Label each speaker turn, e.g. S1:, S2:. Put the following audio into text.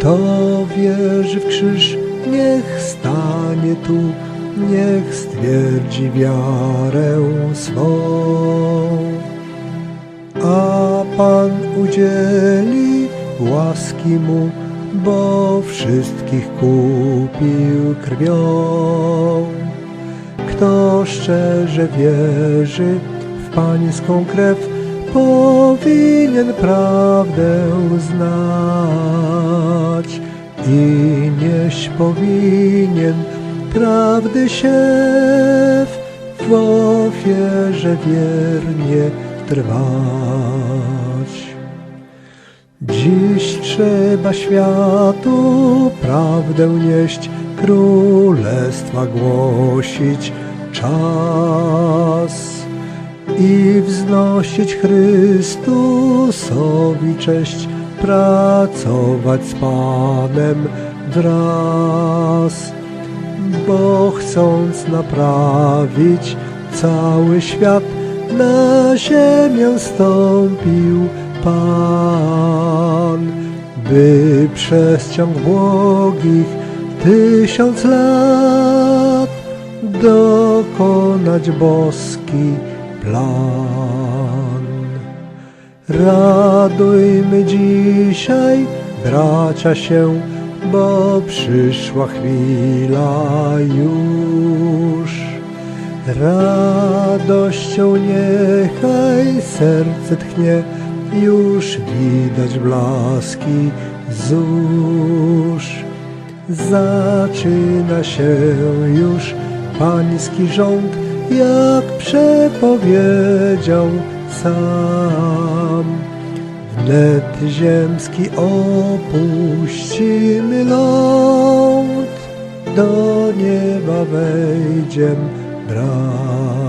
S1: Kto wierzy w krzyż, niech stanie tu, niech stwierdzi wiarę swą. A Pan udzieli łaski mu, bo wszystkich kupił krwią. Kto szczerze wierzy w pańską krew, powinien prawdę znać i nieś powinien prawdy siew, w ofierze wiernie trwać. Dziś trzeba światu prawdę nieść, królestwa głosić czas i wznosić Chrystusowi cześć, pracować z Panem wraz, bo chcąc naprawić cały świat, na ziemię stąpił Pan, by przez ciąg błogich tysiąc lat dokonać boski plan. Radujmy dzisiaj, bracia się, bo przyszła chwila już. Radością niechaj serce tchnie, już widać blaski zórz. Zaczyna się już pański rząd, jak przepowiedział sam. Wnet ziemski opuścimy ląd, do nieba wejdziem bram.